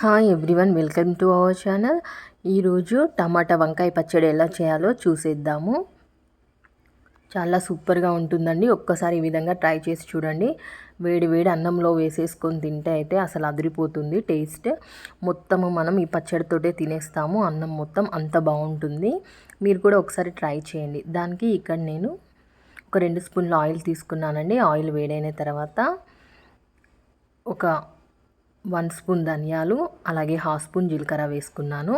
Hi everyone welcome to our channel ఈరోజు టమాటా వంకాయ పచ్చడి ఎలా చేయాలో చూసేద్దాము. చాలా సూపర్గా ఉంటుందండి. ఒక్కసారి ఈ విధంగా ట్రై చేసి చూడండి. వేడి వేడి అన్నంలో వేసేసుకొని తింటే అయితే అసలు అదిరిపోతుంది టేస్ట్. మొత్తము మనం ఈ పచ్చడితోటే తినేస్తాము. అన్నం మొత్తం అంత బాగుంటుంది. మీరు కూడా ఒకసారి ట్రై చేయండి. దానికి ఇక్కడ నేను ఒక రెండు స్పూన్ల ఆయిల్ తీసుకున్నానండి. ఆయిల్ వేడైన తర్వాత ఒక వన్ స్పూన్ ధనియాలు అలాగే హాఫ్ స్పూన్ జీలకర్ర వేసుకున్నాను.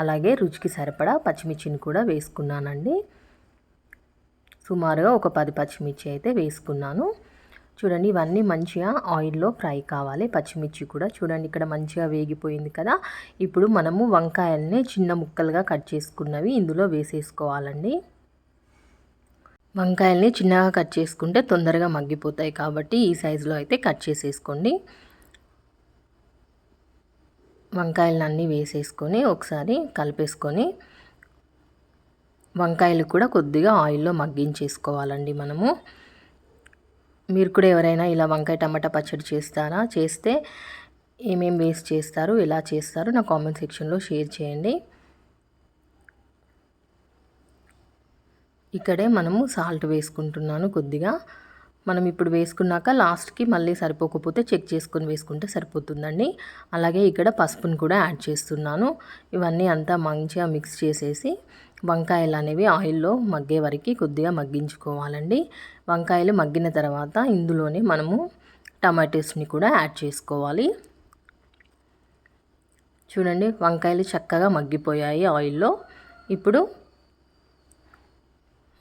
అలాగే రుచికి సరిపడా పచ్చిమిర్చిని కూడా వేసుకున్నానండి. సుమారుగా ఒక పది పచ్చిమిర్చి అయితే వేసుకున్నాను. చూడండి ఇవన్నీ మంచిగా ఆయిల్లో ఫ్రై కావాలి. పచ్చిమిర్చి కూడా చూడండి ఇక్కడ మంచిగా వేగిపోయింది కదా. ఇప్పుడు మనము వంకాయల్ని చిన్న ముక్కలుగా కట్ చేసుకున్నవి ఇందులో వేసేసుకోవాలండి. వంకాయల్ని చిన్నగా కట్ చేసుకుంటే తొందరగా మగ్గిపోతాయి కాబట్టి ఈ సైజులో అయితే కట్ చేసేసుకోండి. వంకాయలను అన్నీ వేసేసుకొని ఒకసారి కలిపేసుకొని వంకాయలు కూడా కొద్దిగా ఆయిల్లో మగ్గించేసుకోవాలండి మనము. మీరు కూడా ఎవరైనా ఇలా వంకాయ టమాటా పచ్చడి చేస్తారా? చేస్తే ఏమేమి వేస్ట్ చేస్తారు? ఎలా చేస్తారు? నా కామెంట్ సెక్షన్లో షేర్ చేయండి. ఇక్కడే మనము సాల్ట్ వేసుకుంటున్నాను కొద్దిగా. మనం ఇప్పుడు వేసుకున్నాక లాస్ట్కి మళ్ళీ సరిపోకపోతే చెక్ చేసుకొని వేసుకుంటే సరిపోతుందండి. అలాగే ఇక్కడ పసుపుని కూడా యాడ్ చేస్తున్నాను. ఇవన్నీ అంతా మంచిగా మిక్స్ చేసేసి వంకాయలు అనేవి ఆయిల్లో మగ్గే వరకు కొద్దిగా మగ్గించుకోవాలండి. వంకాయలు మగ్గిన తర్వాత ఇందులోనే మనము టమాటోస్ని కూడా యాడ్ చేసుకోవాలి. చూడండి వంకాయలు చక్కగా మగ్గిపోయాయి ఆయిల్లో. ఇప్పుడు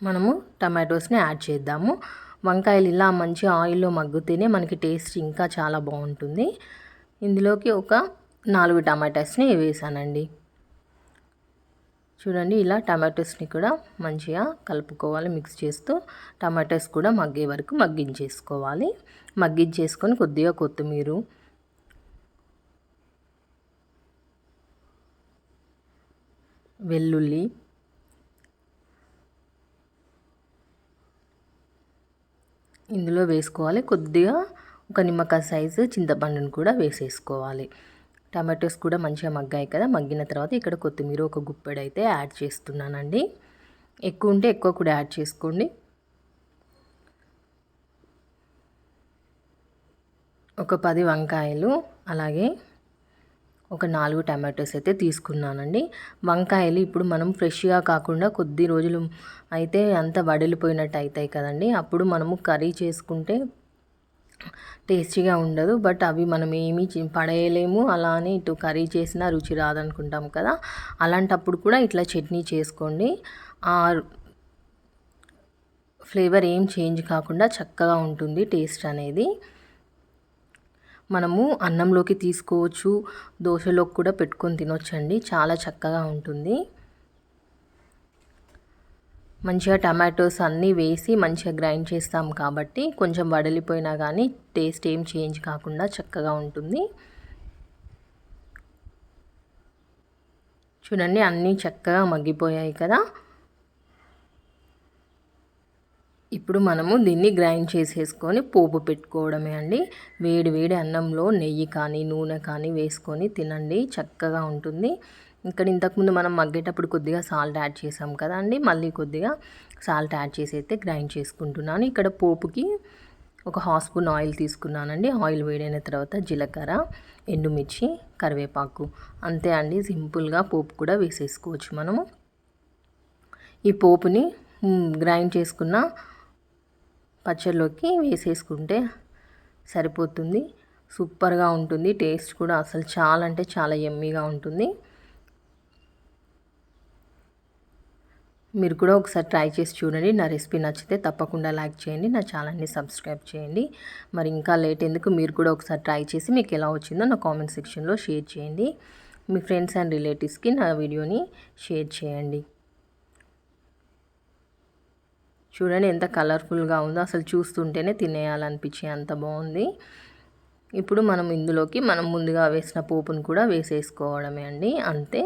మనము టమాటోస్ని యాడ్ చేద్దాము. వంకాయలు ఇలా మంచి ఆయిల్లో మగ్గుతేనే మనకి టేస్ట్ ఇంకా చాలా బాగుంటుంది. ఇందులోకి ఒక నాలుగు టమాటాస్ని వేసానండి. చూడండి ఇలా టమాటోస్ని కూడా మంచిగా కలుపుకోవాలి మిక్స్ చేస్తూ టమాటోస్ కూడా మగ్గే వరకు మగ్గించేసుకోవాలి. మగ్గించేసుకొని కొద్దిగా కొత్తిమీర. వెల్లుల్లి. ఇందులో వేసుకోవాలి కొద్దిగా ఒక నిమ్మకాయ సైజు చింతపండును కూడా వేసేసుకోవాలి. టమాటోస్ కూడా మంచిగా మగ్గాయి కదా మగ్గిన తర్వాత ఇక్కడ కొత్తిమీర ఒక గుప్పెడు అయితే యాడ్ చేస్తున్నానండి. ఎక్కువ ఉంటే ఎక్కువ కూడా యాడ్ చేసుకోండి. ఒక పది వంకాయలు అలాగే ఒక నాలుగు టమాటోస్ అయితే తీసుకున్నానండి. వంకాయలు ఇప్పుడు మనం ఫ్రెష్గా కాకుండా కొద్ది రోజులు అయితే అంత వడిలిపోయినట్టు అవుతాయి కదండి. అప్పుడు మనము కర్రీ చేసుకుంటే టేస్టీగా ఉండదు. బట్ అవి మనం ఏమీ పడేయలేము. అలానే ఇటు కర్రీ చేసినా రుచి రాదనుకుంటాం కదా. అలాంటప్పుడు కూడా ఇట్లా చట్నీ చేసుకోండి. ఆ ఫ్లేవర్ ఏం చేంజ్ కాకుండా చక్కగా ఉంటుంది టేస్ట్ అనేది. మనము అన్నంలోకి తీసుకోవచ్చు దోశలోకి కూడా పెట్టుకొని తినొచ్చండి. చాలా చక్కగా ఉంటుంది. మంచిగా టమాటోస్ అన్నీ వేసి మంచిగా గ్రైండ్ చేస్తాం కాబట్టి కొంచెం వడలిపోయినా కానీ టేస్ట్ ఏం చేంజ్ కాకుండా చక్కగా ఉంటుంది. చూడండి అన్నీ చక్కగా మగ్గిపోయాయి కదా. ఇప్పుడు మనము దీన్ని గ్రైండ్ చేసేసుకొని పోపు పెట్టుకోవడమే అండి. వేడి వేడి అన్నంలో నెయ్యి కానీ నూనె కానీ వేసుకొని తినండి. చక్కగా ఉంటుంది. ఇక్కడ ఇంతకుముందు మనం మగ్గేటప్పుడు కొద్దిగా సాల్ట్ యాడ్ చేసాం కదండి మళ్ళీ కొద్దిగా సాల్ట్ యాడ్ చేసి అయితే గ్రైండ్ చేసుకుంటున్నాను. ఇక్కడ పోపుకి ఒక హాఫ్ స్పూన్ ఆయిల్ తీసుకున్నానండి. ఆయిల్ వేడైన తర్వాత జీలకర్ర ఎండుమిర్చి కరివేపాకు. అంతే అండి. సింపుల్గా పోపు కూడా వేసేసుకోవచ్చు మనము. ఈ పోపుని గ్రైండ్ చేసుకున్న పచ్చళ్ళలోకి వేసేసుకుంటే సరిపోతుంది. సూపర్గా ఉంటుంది. టేస్ట్ కూడా అసలు చాలా అంటే చాలా ఎమ్మీగా ఉంటుంది. మీరు కూడా ఒకసారి ట్రై చేసి చూడండి. నా రెసిపీ నచ్చితే తప్పకుండా లైక్ చేయండి. నా ఛానల్ని సబ్స్క్రైబ్ చేయండి. మరి ఇంకా లేట్ ఎందుకు మీరు కూడా ఒకసారి ట్రై చేసి మీకు ఎలా వచ్చిందో నా కామెంట్ సెక్షన్లో షేర్ చేయండి. మీ ఫ్రెండ్స్ అండ్ రిలేటివ్స్కి నా వీడియోని షేర్ చేయండి. చూడండి ఎంత కలర్ఫుల్గా ఉందో. అసలు చూస్తుంటేనే తినేయాలనిపించే అంత బాగుంది. ఇప్పుడు మనం ఇందులోకి మనం ముందుగా వేసిన పోపును కూడా వేసేసుకోవడమే అండి. అంతే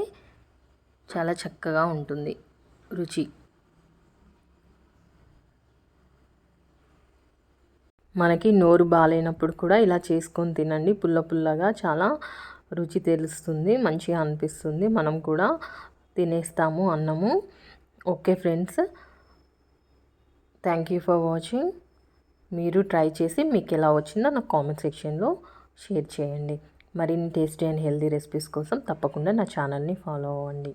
చాలా చక్కగా ఉంటుంది రుచి. మనకి నోరు బాగాలేనప్పుడు కూడా ఇలా చేసుకొని తినండి. పుల్ల పుల్లగా చాలా రుచి తెలుస్తుంది మంచిగా అనిపిస్తుంది. మనం కూడా తినేస్తాము అన్నము. Okay friends thank you for watching మీరు ట్రై చేసి మీకు ఎలా వచ్చిందో నాకు కామెంట్ సెక్షన్లో షేర్ చేయండి. మరిన్ని టేస్టీ అండ్ హెల్దీ రెసిపీస్ కోసం తప్పకుండా నా ఛానల్ని ఫాలో అవ్వండి.